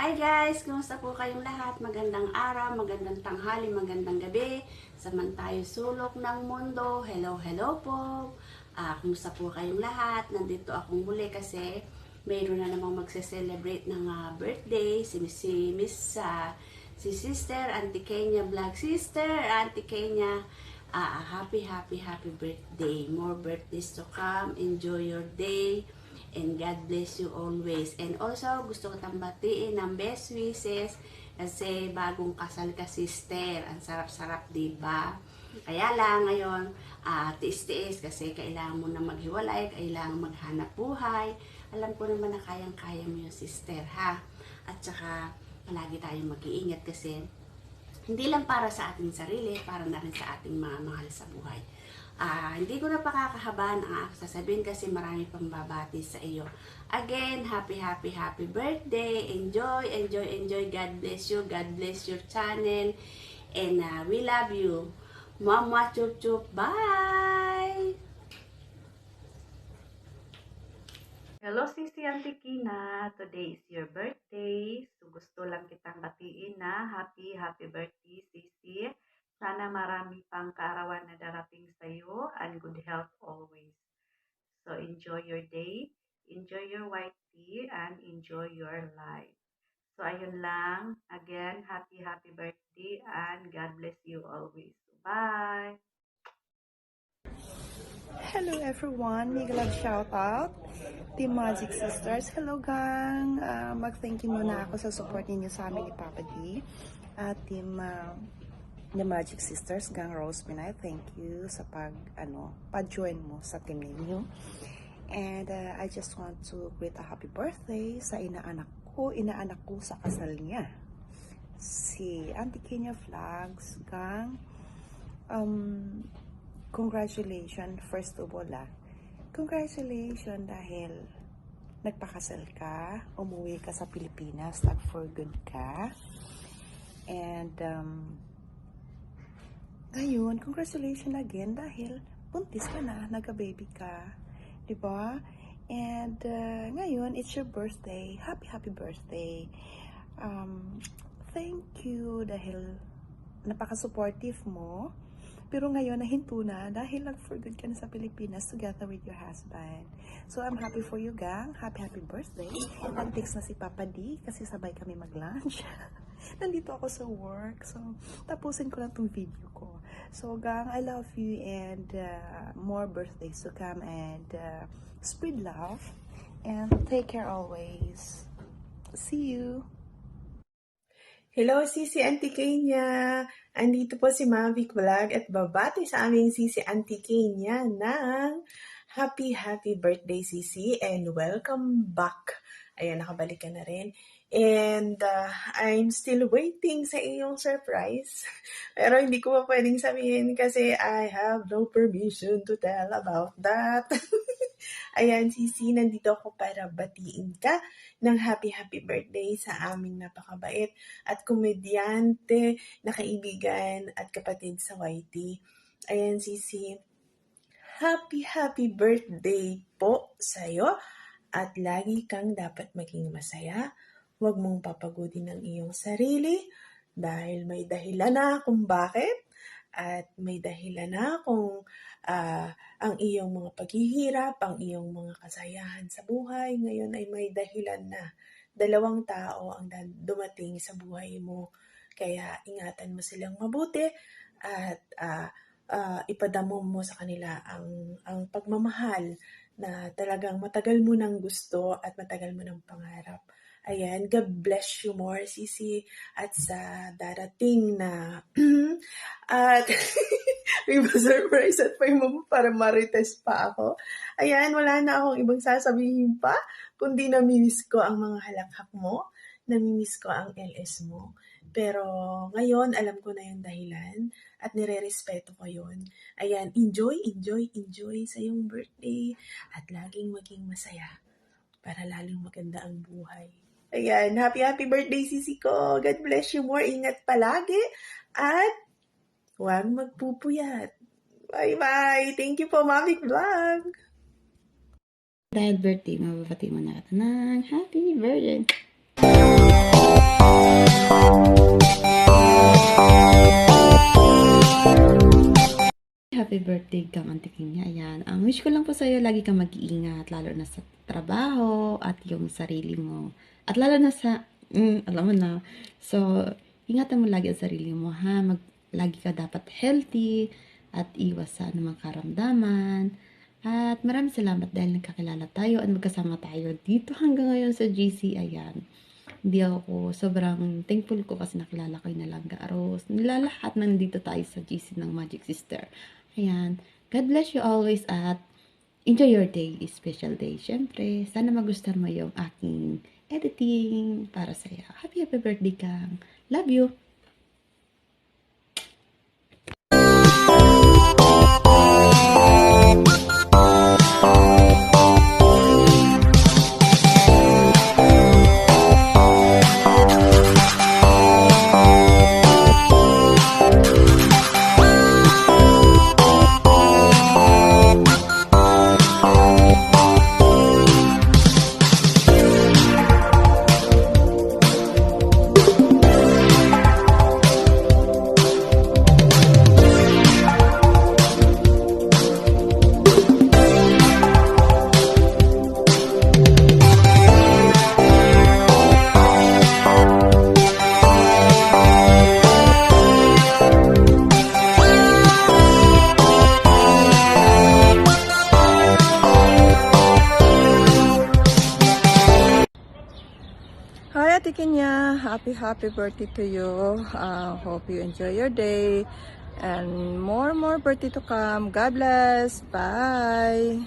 Hi guys! Kumusta po kayong lahat? Magandang araw, magandang tanghali, magandang gabi. Saman tayo sulok ng mundo. Hello, hello po. Ah, kumusta po kayong lahat? Nandito akong muli kasi mayroon na namang magse-celebrate ng ah, birthday. Si, si Miss, ah, si Sister, Auntie Kenya Vlog. Sister, Auntie Kenya, ah, happy, happy, happy birthday. More birthdays to come. Enjoy your day. And God bless you always. And also, gusto ko tambatiin ng best wishes kasi bagong kasal ka sister. Ang sarap-sarap, di ba? Kaya lang ngayon, ah, tiis-tiis kasi kailangan mo na maghiwalay, kailangan maghanap buhay. Alam ko naman na kayang-kaya mo yung sister, ha? At saka, palagi tayong mag-iingat kasi hindi lang para sa ating sarili, para na rin sa ating mga mahal sa buhay. Ah, hindi ko na pakakahabaan ang aking sasabihin kasi marami pang babati sa iyo. Again, happy, happy, happy birthday. Enjoy, enjoy, enjoy. God bless you. God bless your channel. And ah, we love you. Mama chup chup. Bye! Hello, Sisi Auntie Kina. Today is your birthday. So, gusto lang kitang batiin na happy, happy birthday, Sisi. Sana marami pang kaarawan na darating sa iyo and good health always. So, enjoy your day, enjoy your white tea, and enjoy your life. So, ayun lang. Again, happy, happy birthday and God bless you always. Bye! Hello everyone, Mega Love shoutout. Team Magic Sisters. Hello gang! Uh, Mag-thank you muna ako sa support ninyo sa amin ni Papa D. At Team uh, The Magic Sisters, Gang Rose Pinay, thank you sa pag, ano, pag-join mo sa team ninyo. And uh, I just want to greet a happy birthday sa inaanak ko, inaanak ko sa kasal niya. Si Auntie Kenya Vlogs, Gang. Um, congratulations first of all ah. Congratulations dahil nagpakasal ka, umuwi ka sa Pilipinas, nag for good ka. And um, ngayon, congratulations again dahil buntis ka na, nagka-baby ka. ba? And uh, ngayon, it's your birthday. Happy, happy birthday. Um, thank you dahil napaka-supportive mo. Pero ngayon, nahinto na dahil nag-for good ka na sa Pilipinas together with your husband. So, I'm happy for you, gang. Happy, happy birthday. Nag-text na si Papa D kasi sabay kami mag-lunch. Nandito ako sa work. So, tapusin ko lang tong video ko. So, gang, I love you and uh, more birthdays to come and uh, spread love and take care always. See you. Hello, Sisi Auntie Kenya! Andito po si Mavic Vlog at babati sa aming Sisi Auntie Kenya ng Happy, happy birthday, Sisi, and welcome back. Ayan, nakabalik ka na rin. And uh, I'm still waiting sa iyong surprise. Pero hindi ko pa pwedeng sabihin kasi I have no permission to tell about that. Ayan, Sisi, nandito ako para batiin ka ng happy, happy birthday sa aming napakabait at komedyante na kaibigan at kapatid sa YT. Ayan, Sisi, happy, happy birthday po sa'yo at lagi kang dapat maging masaya. Huwag mong papagodin ang iyong sarili dahil may dahilan na kung bakit at may dahilan na kung ah, ang iyong mga paghihirap, ang iyong mga kasayahan sa buhay ngayon ay may dahilan na. Dalawang tao ang dumating sa buhay mo. Kaya ingatan mo silang mabuti at ah, ah, ipadamo mo sa kanila ang, ang pagmamahal na talagang matagal mo nang gusto at matagal mo nang pangarap. Ayan, God bless you more, Sisi. At sa darating na at may surprise at pa mo para marites pa ako. Ayan, wala na akong ibang sasabihin pa, kundi namimiss ko ang mga halakhak mo, namimiss ko ang LS mo. Pero ngayon, alam ko na yung dahilan at nire-respeto ko yun. Ayan, enjoy, enjoy, enjoy sa iyong birthday at laging maging masaya para lalong maganda ang buhay. Ayan, happy, happy birthday, sisi ko. God bless you more. Ingat palagi. At huwag magpupuyat. Bye-bye. Thank you po, Mavic Vlog. Dahil birthday, mababati mo na kita ng happy birthday. Happy birthday kang antikin niya. Ayan. Ang wish ko lang po sa'yo, lagi kang mag-iingat. Lalo na sa trabaho at yung sarili mo. At lalo na sa, mm, alam mo na. So, ingatan mo lagi ang sarili mo, ha? Mag, lagi ka dapat healthy at iwas sa anumang karamdaman. At maraming salamat dahil nagkakilala tayo at magkasama tayo dito hanggang ngayon sa GC. Ayan. Hindi ako sobrang thankful ko kasi nakilala ko yung Nalangga Aros. Nilalahat nandito tayo sa GC ng Magic Sister. Ayan. God bless you always at enjoy your day, special day. Siyempre, sana magustuhan mo yung aking editing para sa'yo. Happy, happy birthday kang. Love you! Kenya. Happy, happy birthday to you. Uh, hope you enjoy your day. And more, more birthday to come. God bless. Bye.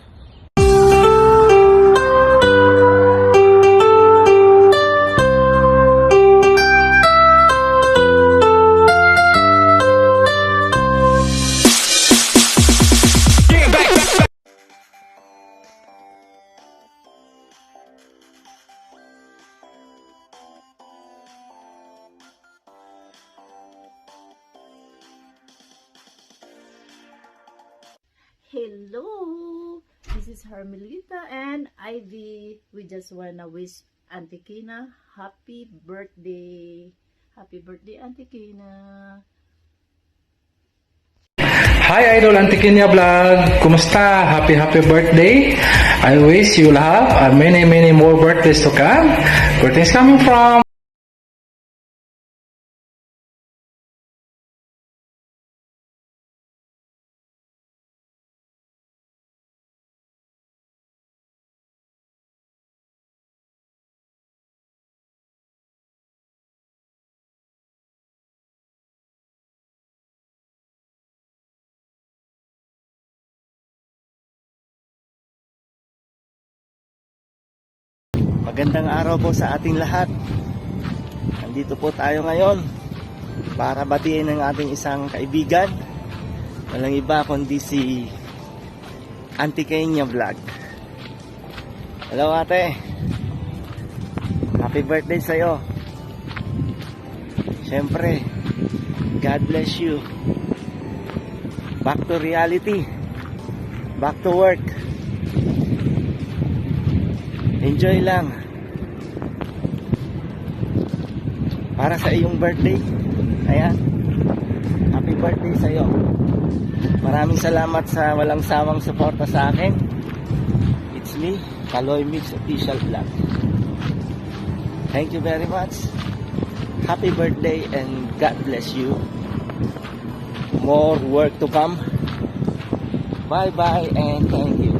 Hermelita and Ivy. We just wanna wish Auntie Kina happy birthday. Happy birthday, Auntie Kina. Hi Idol Antikinya Vlog! Kumusta? Happy happy birthday! I wish you'll have many many more birthdays to come. Greetings coming from Magandang araw po sa ating lahat. Nandito po tayo ngayon para batiin ang ating isang kaibigan. Walang iba kundi si Auntie Kenya Vlog. Hello ate. Happy birthday sa'yo. Siyempre, God bless you. Back to reality. Back to work. Enjoy lang. Para sa iyong birthday. Ayan. Happy birthday sa iyo. Maraming salamat sa walang sawang suporta sa akin. It's me, Kaloy Mix Official Vlog. Thank you very much. Happy birthday and God bless you. More work to come. Bye bye and thank you.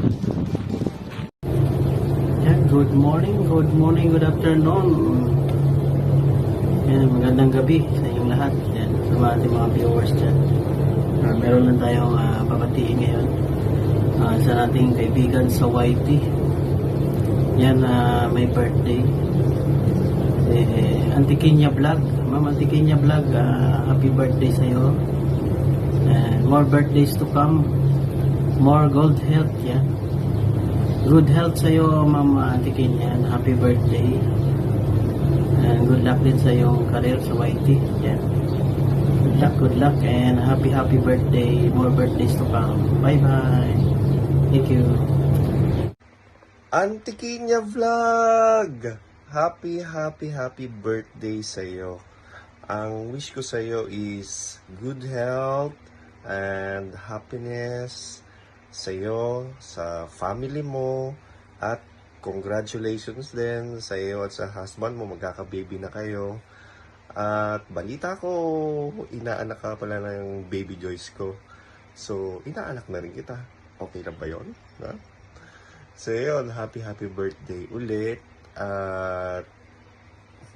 Good morning, good morning, good afternoon. Yan, magandang gabi sa inyong lahat. Yan, sa mga ating mga viewers dyan. Ah, meron lang tayong uh, papatiin ngayon Ah, sa ating kaibigan sa YT. Yan, ah, may birthday. Eh, Antikinya Vlog. Ma'am Antikinya Vlog, ah, happy birthday sa iyo. And more birthdays to come. More gold health, yan. Good health sa iyo, Ma'am Ate Kenyan. Happy birthday. And good luck din sa iyong career sa YT. Yan. Good luck, good luck, and happy, happy birthday. More birthdays to come. Bye-bye. Thank you. Antikinya Vlog! happy, happy, happy birthday sa'yo. Ang wish ko sa'yo is good health and happiness sa'yo, sa family mo, at congratulations din sa iyo at sa husband mo, magkaka-baby na kayo. At balita ko, inaanak ka pala ng baby Joyce ko. So, inaanak na rin kita. Okay lang ba yun? Ha? So, yun, happy, happy birthday ulit. At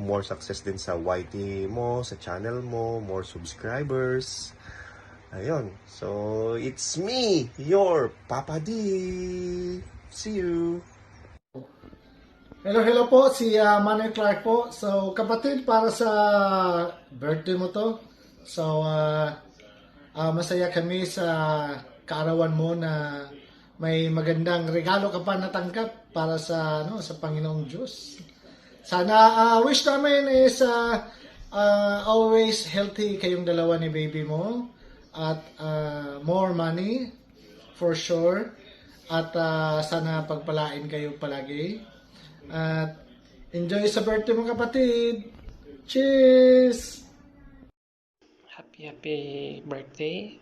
more success din sa YT mo, sa channel mo, more subscribers. Ayun. So, it's me, your Papa D. See you. Hello, hello po. Si uh, Manuel Clark po. So, kapatid, para sa birthday mo to. So, uh, uh, masaya kami sa kaarawan mo na may magandang regalo ka pa natanggap para sa ano sa Panginoong Diyos. Sana uh, wish namin is uh, uh, always healthy kayong dalawa ni baby mo at uh, more money for sure at uh, sana pagpalain kayo palagi. At enjoy sa birthday mo kapatid. Cheers! Happy happy birthday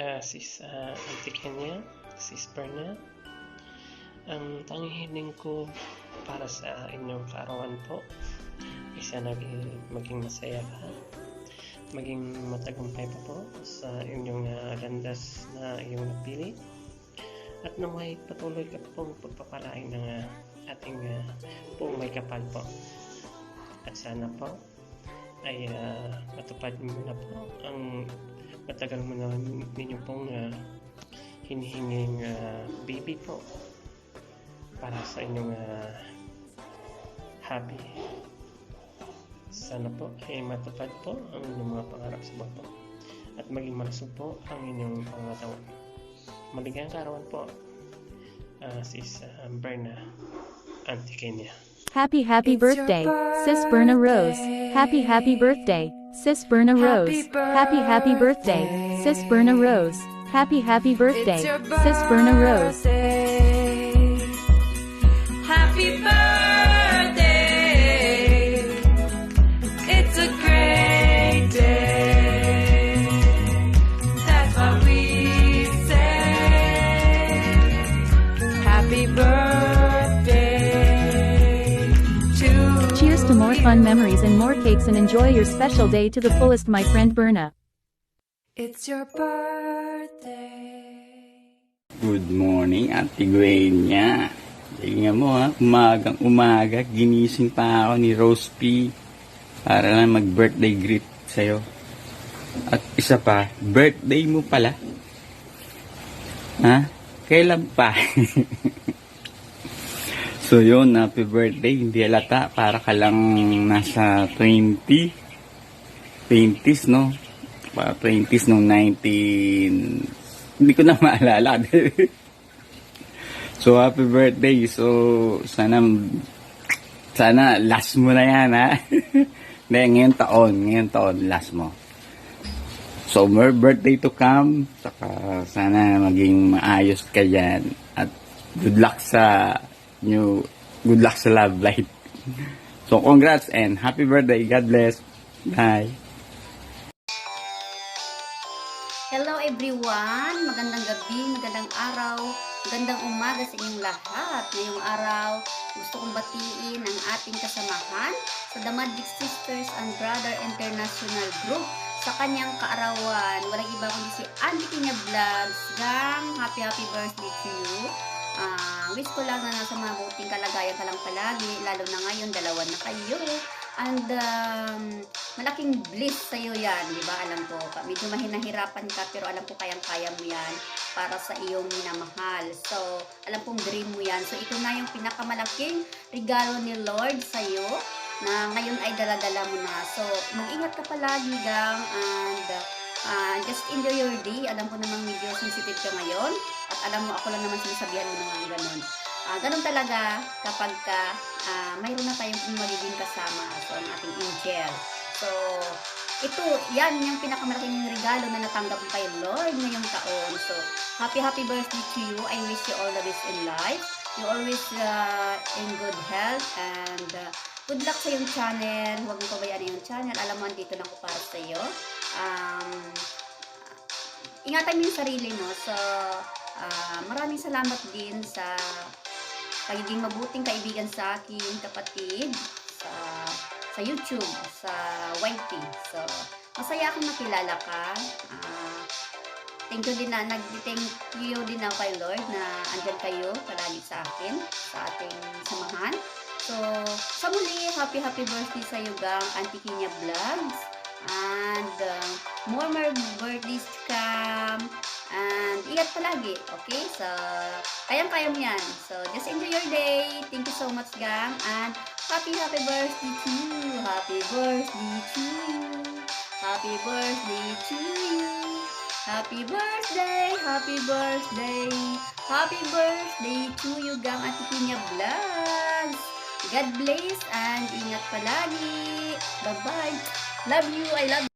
uh, sis uh, Auntie Kenya, sis Berna. Ang tanging hiling ko para sa inyong kaarawan po ay sana maging masaya ka, maging matagumpay pa po sa inyong uh, landas na iyong napili at na may patuloy ka pong pagpapalain ng uh, ating uh, buong may kapal po. At sana po ay ah, matupad mo na po ang matagal mo na ninyo pong ah, hinihinging ah, baby po para sa inyong ah, hobby. Sana po ay matupad po ang inyong mga pangarap sa po at maging malusog po ang inyong pangatawan. Maligayang kaarawan po, ah, sis uh, Berna Auntie Kenya. Happy happy birthday, Sis Berna Rose. Happy happy birthday, Sis Berna Rose. Happy happy birthday, Sis Berna Rose. Happy happy birthday, Sis Berna Rose. Fun memories and more cakes and enjoy your special day to the fullest my friend Berna. It's your birthday. Good morning, Ate Guenya. Tingnan mo ha, umagang umaga, ginising pa ako ni Rose P. Para lang mag-birthday greet sa'yo. At isa pa, birthday mo pala. Ha? Kailan pa? so yun, happy birthday. Hindi halata, para ka lang nasa 20. 20s, no? Para 20s nung 19... Hindi ko na maalala. So, happy birthday. So, sana, sana last mo na yan, ha? Hindi, ngayon taon, ngayon taon, last mo. So, more birthday to come. Saka, sana maging maayos ka yan. At good luck sa new, good luck sa love life. So, congrats and happy birthday. God bless. Bye. Hello everyone! Magandang gabi, magandang araw, magandang umaga sa inyong lahat. Ngayong araw, gusto kong batiin ang ating kasamahan sa The Magic Sisters and Brother International Group sa kanyang kaarawan. Walang iba kundi si Auntie Kina Vlogs. Gang, happy happy birthday to you. Ah, wish ko lang na nasa mabuting kalagayan ka lang palagi, lalo na ngayon, dalawa na kayo. And um, malaking bliss sa'yo yan, di ba? Alam ko, medyo mahinahirapan ka, pero alam ko kayang-kaya mo yan para sa iyong minamahal. So, alam kong dream mo yan. So, ito na yung pinakamalaking regalo ni Lord sa'yo na ngayon ay daladala mo na. So, mag-ingat ka palagi, gang, and uh, just enjoy your day. Alam ko namang medyo sensitive ka ngayon alam mo, ako lang naman sinasabihan mo naman ganun. Ah, ganun talaga kapag ka, ah, mayroon na tayong magiging kasama. So, ang ating angel. So, ito, yan yung pinakamalaking regalo na natanggap mo kay Lord ngayong taon. So, happy, happy birthday to you. I wish you all the best in life. You always uh, in good health and uh, good luck sa iyong channel. Huwag mo pabayaan yung channel. Alam mo, andito lang ko para sa iyo. Um, ingatan mo yung sarili mo. So, ah, maraming salamat din sa pagiging mabuting kaibigan sa akin, kapatid, sa sa YouTube, sa YT. So, masaya akong nakilala ka. Ah, thank you din na, nag-thank you din ako kay Lord na andyan kayo palagi sa akin, sa ating samahan. So, sa muli, happy happy birthday sa iyo gang Auntie Kinya Vlogs. And uh, more more birthdays to come. And ingat palagi, okay? So, kayang-kaya mo yan. So, just enjoy your day. Thank you so much, gang. And happy, happy birthday to you. Happy birthday to you. Happy birthday to you. Happy birthday, happy birthday. Happy birthday to you, gang at Kinya Vlogs. God bless and ingat palagi. Bye-bye. Love you. I love you.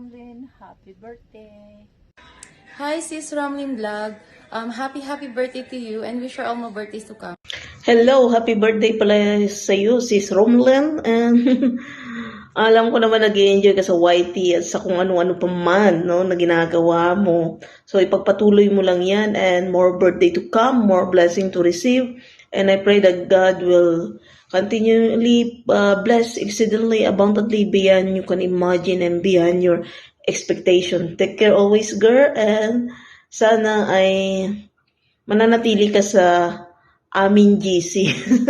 Romlin. Happy birthday. Hi, Sis Romlin Vlog. Um, happy, happy birthday to you and wish her all more birthdays to come. Hello, happy birthday pala sa iyo, sis Romlan. And alam ko naman nag enjoy ka sa YT at sa kung ano-ano pa man no, na ginagawa mo. So ipagpatuloy mo lang yan and more birthday to come, more blessing to receive. And I pray that God will continually uh, bless exceedingly abundantly beyond you can imagine and beyond your expectation. Take care always, girl. And sana ay mananatili ka sa aming GC.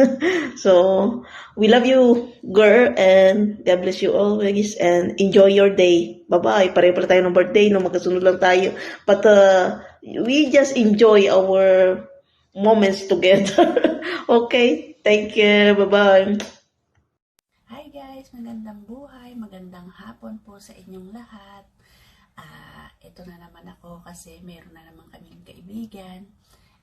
so, we love you, girl, and God bless you always, and enjoy your day. Bye-bye. Pareho pala tayo ng birthday, no? Magkasunod lang tayo. But, uh, we just enjoy our moments together. okay? Thank you. Bye-bye. Hi guys, magandang buhay, magandang hapon po sa inyong lahat. Ah, ito na naman ako kasi meron na naman kaming kaibigan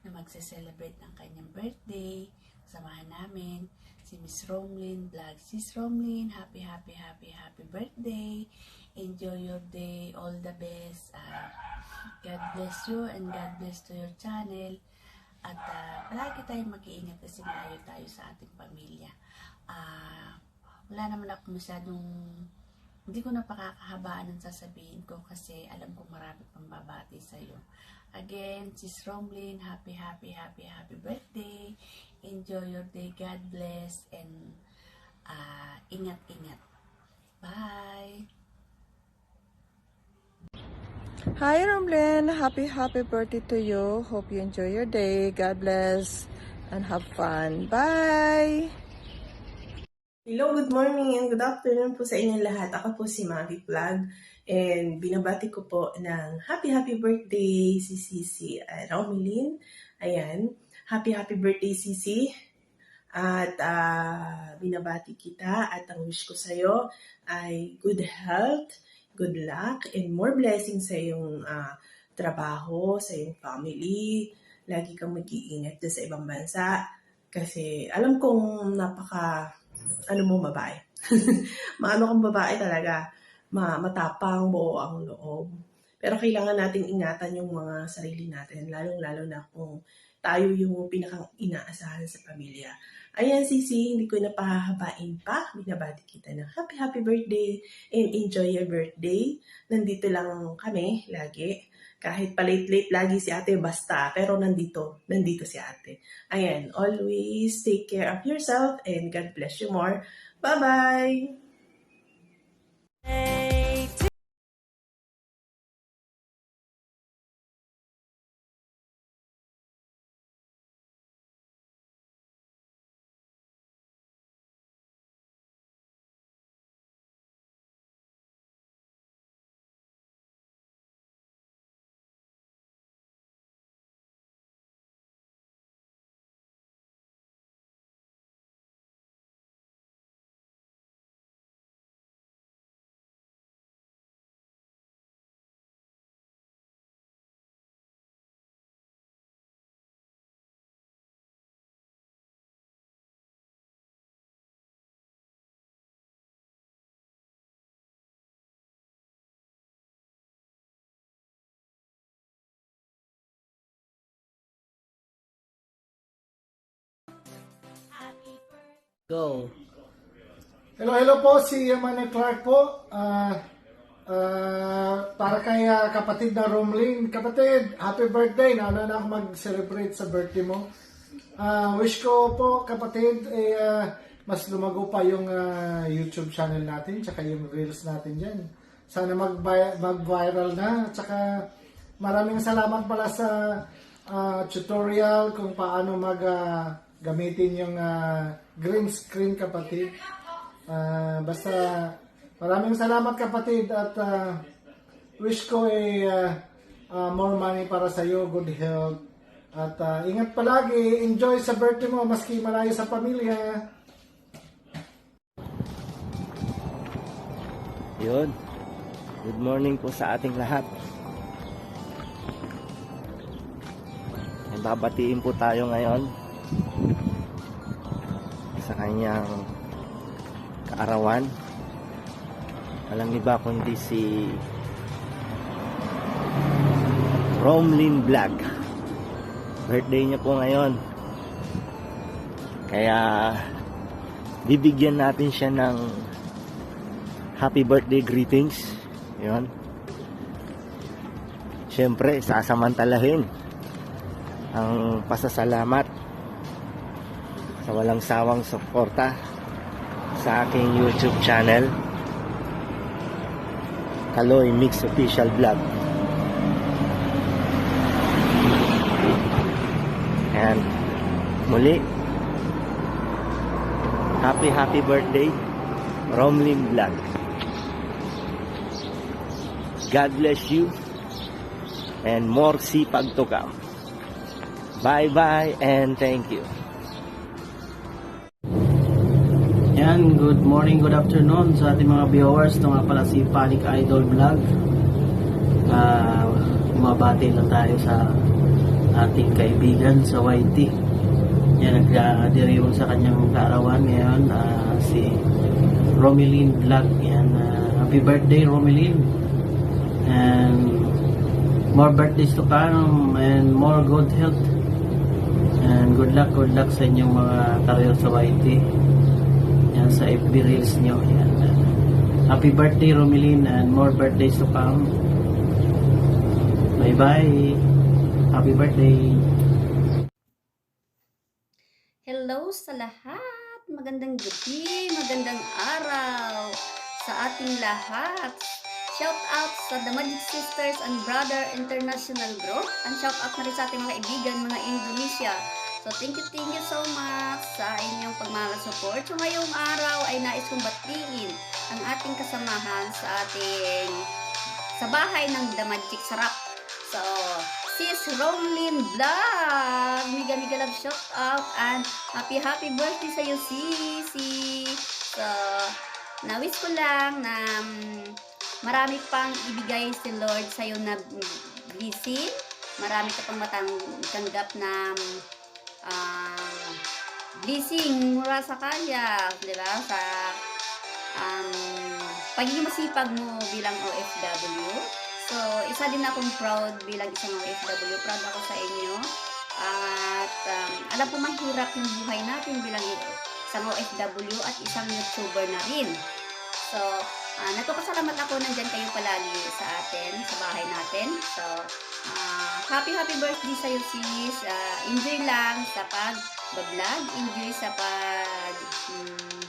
na magse-celebrate ng kanyang birthday. Samahan namin si Miss Romlin Vlog. Sis Romlin, happy, happy, happy, happy birthday. Enjoy your day. All the best. Ah, God bless you and God bless to your channel. At ah, palagi tayong mag-iingat kasi malayo tayo sa ating pamilya. Ah, wala naman ako masyadong hindi ko na pakakahabaan ang sasabihin ko kasi alam ko marami pang babati sa'yo. Again, Sis Romlin, happy, happy, happy, happy birthday. Enjoy your day. God bless. And ah, ingat-ingat. Bye! Hi, Romlin. Happy, happy birthday to you. Hope you enjoy your day. God bless and have fun. Bye! Hello, good morning and good afternoon po sa inyong lahat. Ako po si Mavi Vlog and binabati ko po ng happy happy birthday si Sisi uh, Romilin. Ayan, happy happy birthday Sisi. At ah, binabati kita at ang wish ko sa'yo ay good health, good luck, and more blessings sa iyong ah, trabaho, sa iyong family. Lagi kang mag-iingat sa ibang bansa kasi alam kong napaka ano mo babae. Maano kang babae talaga. Ma matapang, buo ang loob. Pero kailangan nating ingatan yung mga sarili natin, lalong-lalo na kung tayo yung pinakang inaasahan sa pamilya. Ayan, Sisi, hindi ko na pahahabain pa. Binabati kita ng happy, happy birthday and enjoy your birthday. Nandito lang kami lagi. Kahit pa-late-late lagi si ate, basta. Pero nandito, nandito si ate. Ayan, always take care of yourself and God bless you more. Bye-bye! Go. Hello, hello po, si Emmanuel Clark po. Ah, ah, para kay ah, kapatid na Romlin. Kapatid, happy birthday. Nauna na ako mag-celebrate sa birthday mo. Ah, wish ko po, kapatid, eh, ah, mas lumago pa yung ah, YouTube channel natin, tsaka yung reels natin dyan. Sana mag- mag-viral na, tsaka maraming salamat pala sa ah, tutorial kung paano mag ah, gamitin yung ah, green screen kapatid. Ah, basta maraming salamat kapatid at ah, wish ko ay ah, ah, more money para sa iyo, good health. At ah, ingat palagi, enjoy sa birthday mo maski malayo sa pamilya. Yun. Good morning po sa ating lahat. Babatiin po tayo ngayon sa kanyang kaarawan. Walang iba kundi si Romlin Vlog. Birthday niya po ngayon. Kaya bibigyan natin siya ng happy birthday greetings. Yun. Siyempre, sasamantalahin ang pasasalamat sa walang sawang suporta sa aking YouTube channel Kaloy Mix Official Vlog. And muli. Happy happy birthday Romlin Vlog. God bless you and more sipag to come. Bye bye and thank you Yan, good morning, good afternoon sa ating mga viewers. Ito nga pala si Panic Idol Vlog. Ah, umabati lang tayo sa ating kaibigan sa YT. Yan, nagdiriwang sa kanyang kaarawan ngayon, ah, si Romeline Vlog. Yan, ah, happy birthday Romeline. And more birthdays to come and more good health. And good luck, good luck sa inyong mga career sa YT. Yan sa FB Reels nyo. Yan. Happy birthday, Romeline, and more birthdays to come. Bye-bye. Happy birthday. Hello sa lahat! Magandang gabi, magandang araw sa ating lahat. Shout out sa The Magic Sisters and Brother International Group. And shout out na rin sa ating mga kaibigan, mga Indonesia. So thank you, thank you so much sa inyong pagmamahal support. So ngayong araw ay nais kong batiin ang ating kasamahan sa ating sa bahay ng The Magic Sarap. So, Sis Romlin Vlog! Miga miga love shout out and happy happy birthday sa iyo, Sisi! So, nawis ko lang na mm, marami pang ibigay si Lord sa iyo na blessing. Marami ka pang matanggap na mm, ah, blessing mula sa kanya, di ba? Sa um, pagiging masipag mo bilang OFW. So, isa din akong proud bilang isang OFW. Proud ako sa inyo. At um, alam ko mahirap yung buhay natin bilang isang OFW at isang YouTuber na rin. So, Ah, nagpapasalamat ako nandyan kayo palagi sa atin, sa bahay natin. So, ah, happy happy birthday sa iyo sis. Ah, enjoy lang sa pag-vlog, enjoy sa pag mm,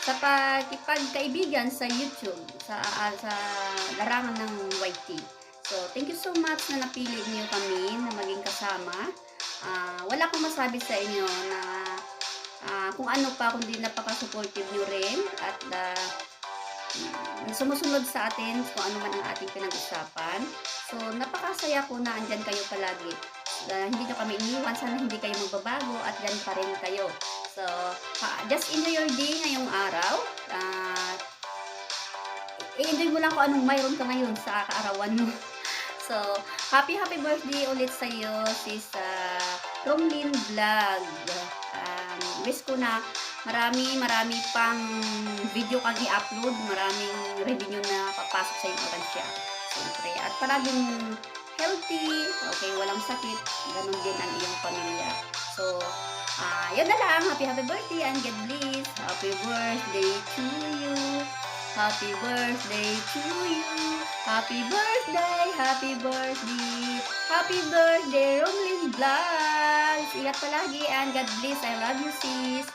sa pagkipagkaibigan sa YouTube, sa ah, sa larangan ng YT. So, thank you so much na napili niyo kami na maging kasama. Ah, wala akong masabi sa inyo na ah, kung ano pa kundi napaka-supportive niyo rin at mm, sumusunod sa atin kung ano man ang ating pinag-usapan. So, napakasaya ko na andyan kayo palagi. Ah, hindi nyo kami iniwan. Sana hindi kayo magbabago at dyan pa rin kayo. So, just enjoy your day ngayong araw. Ah, i-enjoy mo lang kung anong mayroon ka ngayon sa kaarawan mo. So, happy happy birthday ulit sa iyo sis uh, Romlin Vlog. Wish ko na marami marami pang video kang i-upload, maraming revenue na papasok sa iyong oransya. Siyempre, at paraging healthy, okay, walang sakit, ganun din ang iyong pamilya. So, ah, yan na lang. Happy happy birthday and God bless. Happy birthday to you. Happy birthday to you. Happy birthday, happy birthday. Happy birthday, Romlin Vlogs. Ingat palagi and God bless. I love you sis.